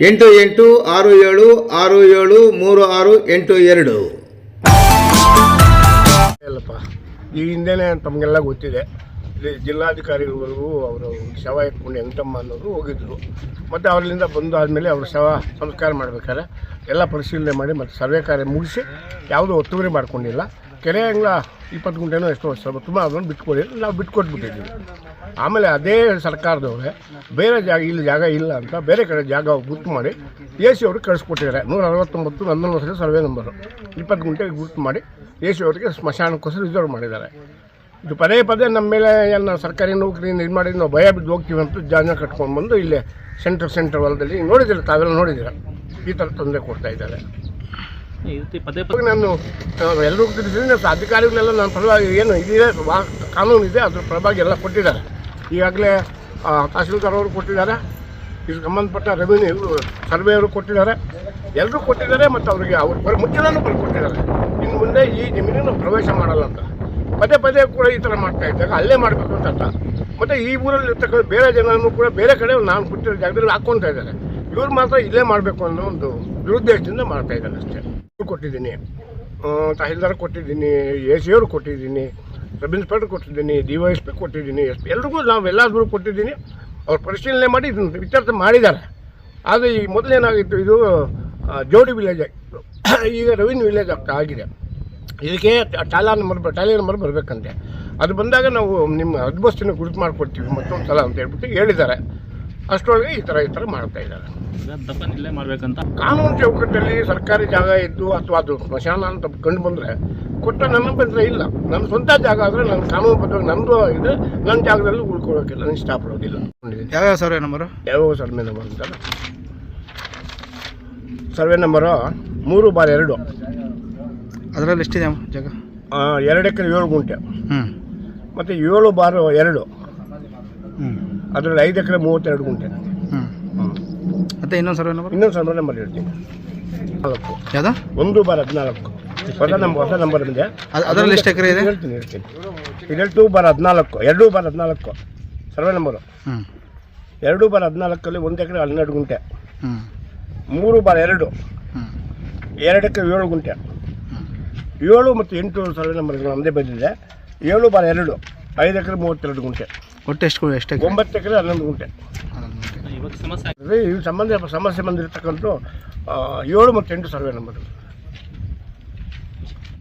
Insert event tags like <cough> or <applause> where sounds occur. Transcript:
ಎಂಟು ಎಂಟು ಆರು ಏಳು ಆರು ಏಳು ಮೂರು ಆರು ಎಂಟು ಎರಡು. ಇಲ್ಲಪ್ಪ, ಈ ಹಿಂದೆನೇ ತಮಗೆಲ್ಲ ಗೊತ್ತಿದೆ. ಇಲ್ಲಿ ಜಿಲ್ಲಾಧಿಕಾರಿಗಳವರೆಗೂ ಅವರು ಶವ ಎತ್ಕೊಂಡು ಎಂಟಮ್ಮ ಅನ್ನೋರು ಹೋಗಿದ್ದರು ಮತ್ತು ಅವರಿಂದ ಬಂದು ಆದಮೇಲೆ ಅವರು ಶವ ಸಂಸ್ಕಾರ ಮಾಡಬೇಕಾದ್ರೆ ಎಲ್ಲ ಪರಿಶೀಲನೆ ಮಾಡಿ ಮತ್ತು ಸರ್ವೆ ಕಾರ್ಯ ಮುಗಿಸಿ ಯಾವುದೂ ಒತ್ತುವರಿ ಮಾಡ್ಕೊಂಡಿಲ್ಲ. ಕೆರೆ ಅಂಗ್ಲ ಇಪ್ಪತ್ತು ಗುಂಟೆನೋ ಎಷ್ಟೋ ವರ್ಷ ತುಂಬ ಅದನ್ನು ಬಿಟ್ಕೊಡಿ. ನಾವು ಬಿಟ್ಕೊಟ್ಬಿಟ್ಟಿದ್ದೀವಿ. ಆಮೇಲೆ ಅದೇ ಸರ್ಕಾರದವ್ರೆ, ಬೇರೆ ಜಾಗ, ಇಲ್ಲಿ ಜಾಗ ಇಲ್ಲ ಅಂತ ಬೇರೆ ಕಡೆ ಜಾಗ ಗುರ್ತು ಮಾಡಿ ಎ ಸಿ ಅವ್ರಿಗೆ ಕಳಿಸ್ಕೊಟ್ಟಿದ್ದಾರೆ. ನೂರ ಅರವತ್ತೊಂಬತ್ತು ಹನ್ನೊಂದು ವರ್ಷದ ಸರ್ವೆ ನಂಬರು ಇಪ್ಪತ್ತು ಗುಂಟೆಗೆ ಗುರ್ತು ಮಾಡಿ ಎ ಸಿ ಅವರಿಗೆ ಸ್ಮಶಾನಕ್ಕೋಸ್ಕರ ರಿಸರ್ವ್ ಮಾಡಿದ್ದಾರೆ. ಇದು ಪದೇ ಪದೇ ನಮ್ಮ ಮೇಲೆ ಏನು ಸರ್ಕಾರಿ ನೌಕರಿ ಇದು ಮಾಡಿ ನಾವು ಭಯ ಬಿದ್ದು ಹೋಗ್ತೀವಿ ಅಂತ ಜಾಗ ಕಟ್ಕೊಂಡು ಬಂದು ಇಲ್ಲೇ ಸೆಂಟರ್ ಸೆಂಟರ್ ಹೊಲದಲ್ಲಿ ನೋಡಿದ್ದೀರ ತಾವೆಲ್ಲ ನೋಡಿದ್ದೀರ ಈ ಥರ ತೊಂದರೆ ಕೊಡ್ತಾ ಇದ್ದಾರೆ. ಈ ಪದೇ ಪದೇ. ನಾನು ಎಲ್ಲರೂ ತಿಳಿಸಿದ್ರೆ ನಾನು ಅಧಿಕಾರಿಗಳೆಲ್ಲ ನನ್ನ ಪರವಾಗಿ ಏನು ಇದೆ ಕಾನೂನು ಇದೆ, ಅದ್ರ ಪರವಾಗಿ ಎಲ್ಲ ಕೊಟ್ಟಿದ್ದಾರೆ. ಈಗಾಗಲೇ ತಹಸೀಲ್ದಾರ್ ಅವರು ಕೊಟ್ಟಿದ್ದಾರೆ ಇದಕ್ಕೆ ಸಂಬಂಧಪಟ್ಟ ರೆವಿನ್ಯೂ ಸರ್ವೆ ಅವರು ಕೊಟ್ಟಿದ್ದಾರೆ. ಎಲ್ಲರೂ ಕೊಟ್ಟಿದ್ದಾರೆ ಮತ್ತು ಅವರಿಗೆ ಅವ್ರ ಮುಖ್ಯನೂ ಕೊಟ್ಟಿದ್ದಾರೆ. ಇನ್ನು ಮುಂದೆ ಈ ಜಮೀನನ್ನು ಪ್ರವೇಶ ಮಾಡಲ್ಲ ಅಂತ. ಪದೇ ಪದೇ ಕೂಡ ಈ ಥರ ಮಾಡ್ತಾ ಇದ್ದಾಗ ಅಲ್ಲೇ ಮಾಡಬೇಕು ಅಂತ ಅರ್ಥ. ಮತ್ತು ಈ ಊರಲ್ಲಿ ಇರ್ತಕ್ಕಂಥ ಬೇರೆ ಜನರನ್ನು ಕೂಡ ಬೇರೆ ಕಡೆ ನಾನು ಕೊಟ್ಟಿರೋ ಜಾಗದಲ್ಲಿ ಹಾಕ್ಕೊತಾ ಇದ್ದಾರೆ. ಇವ್ರು ಮಾತ್ರ ಇಲ್ಲೇ ಮಾಡಬೇಕು ಅನ್ನೋ ಒಂದು ದುರುದ್ದೇಶದಿಂದ ಮಾಡ್ತಾ ಇದ್ದಾರೆ ಅಷ್ಟೇ. ಕೊಟ್ಟಿದ್ದೀನಿ. ತಹಸೀಲ್ದಾರ್ ಕೊಟ್ಟಿದ್ದೀನಿ ಎ ಸಿ ಅವ್ರಿಗೆ ಕೊಟ್ಟಿದ್ದೀನಿ ಸಬ್ ಇನ್ಸ್ಪೆಕ್ಟರ್ ಕೊಟ್ಟಿದ್ದೀನಿ ಡಿ ವೈ ಎಸ್ ಪಿ ಕೊಟ್ಟಿದ್ದೀನಿ, ಎಸ್ ಪಿ ಎಲ್ರಿಗೂ ನಾವು ಎಲ್ಲಾದ್ರೂ ಕೊಟ್ಟಿದ್ದೀನಿ. ಅವ್ರು ಪರಿಶೀಲನೆ ಮಾಡಿ ಇದನ್ನು ಇತ್ಯರ್ಥ ಮಾಡಿದ್ದಾರೆ. ಆದರೆ ಈ ಮೊದಲೇನಾಗಿತ್ತು ಇದು ಜೋಡಿ ವಿಲೇಜ್ ಆಗಿತ್ತು <clears throat> ಈಗ ರವೀನ್ ವಿಲೇಜ್ ಆಗ್ತಾ ಆಗಿದೆ. ಇದಕ್ಕೆ ಟಾಲಾ ನಂಬರ್ ಟಾಲಿ ನಂಬರ್ ಬರಬೇಕಂತೆ. ಅದು ಬಂದಾಗ ನಾವು ನಿಮ್ಮ ಅದ್ಬಸ್ತಿನ ಗುರುತು ಮಾಡಿಕೊಡ್ತೀವಿ ಮತ್ತೊಂದು ಸಲ ಅಂತ ಹೇಳ್ಬಿಟ್ಟು ಹೇಳಿದ್ದಾರೆ. ಅಷ್ಟರೊಳಗೆ ಈ ಥರ ಈ ಥರ ಮಾಡ್ತಾ ಇದ್ದಾರೆ. ಮಾಡ್ಬೇಕಂತ? ಕಾನೂನು ಚೌಕಟ್ಟಲ್ಲಿ ಸರ್ಕಾರಿ ಜಾಗ ಇದ್ದು ಅಥವಾ ಅದು ಸ್ಮಶಾನ ಅಂತ ಕಂಡು ಬಂದರೆ ಕೊಟ್ಟ ನನ್ನ ಬಂದರೆ ಇಲ್ಲ. ನನ್ನ ಸ್ವಂತ ಜಾಗ ಆದರೆ ನನ್ನ ಕಾನೂನು ಬದ್ಧವಾಗಿ ನನ್ನದು ಇದೆ ನನ್ನ ಜಾಗದಲ್ಲಿ ಉಳ್ಕೊಳ್ಳೋಕ್ಕಿಲ್ಲ ನಾನು ಇಷ್ಟಪಡೋದಿಲ್ಲ. ಯಾವ್ಯಾವ ಸರ್ವೆ ನಂಬರು ಯಾವ ಸರ್ವೆ ನಂಬರ್ ಅಂತ? ಸರ್ವೆ ನಂಬರು ಮೂರು ಬಾರ್ ಎರಡು. ಅದರಲ್ಲಿ ಎಷ್ಟಿದೆ ಜಾಗ? ಎರಡು ಎಕರೆ ಏಳು ಗುಂಟೆ. ಹ್ಞೂ ಮತ್ತು ಏಳು ಬಾರು ಎರಡು. ಅದರಲ್ಲಿ ಐದು ಎಕರೆ ಮೂವತ್ತೆರಡು ಗುಂಟೆ. ಹ್ಞೂ ಮತ್ತೆ ಇನ್ನೊಂದು ಸರ್ವೆ ನಂಬರ್ ಇನ್ನೊಂದು ಸರ್ವೆ ನಂಬರ್ ಹೇಳ್ತೀನಿ. ನಾಲ್ಕು. ಯಾವ್ದು? ಒಂದು ಬಾರ್ ಹದಿನಾಲ್ಕು. ಹೊಸ ನಂಬರ್ ಹೊಸ ನಂಬರ್ ಇದೆ ಅದ್- ಅದರಲ್ಲಿ ಎಷ್ಟು ಎಕರೆ ಇದೆ? ಹೇಳ್ತೀನಿ ಹೇಳ್ತೀನಿ. ಇದರಲ್ಲಿ ಟೂ ಬಾರ್ ಹದಿನಾಲ್ಕು ಎರಡು ಬಾರ್ ಹದಿನಾಲ್ಕು. ಸರ್ವೆ ನಂಬರು ಎರಡು ಬಾರ್ ಹದಿನಾಲ್ಕಲ್ಲಿ ಒಂದು ಎಕರೆ ಹನ್ನೆರಡು ಗುಂಟೆ. ಹ್ಞೂ ಮೂರು ಬಾರ್ ಎರಡು. ಎರಡಕ್ಕೆ ಎರಡು ಎಕರೆ ಏಳು ಗುಂಟೆ. ಏಳು ಮತ್ತು ಎಂಟು ಸರ್ವೆ ನಂಬರ್ಗಳು ನಮ್ಮದೇ ಬಂದಿದೆ. ಏಳು ಬಾರ್ ಎರಡು ಐದು ಎಕರೆ ಮೂವತ್ತೆರಡು ಗುಂಟೆ. ಒಟ್ಟು ಎಷ್ಟು ಎಷ್ಟು ಒಂಬತ್ತು ಎಕರೆ ಹನ್ನೊಂದು ಗುಂಟೆ. ಇವಾಗ ಸಮಸ್ಯೆ ಈ ಸಂಬಂಧ ಸಮಸ್ಯೆ ಬಂದಿರತಕ್ಕಂಥ ಏಳು ಮತ್ತು ಎಂಟು ಸರ್ವೆ ನಂಬರ್.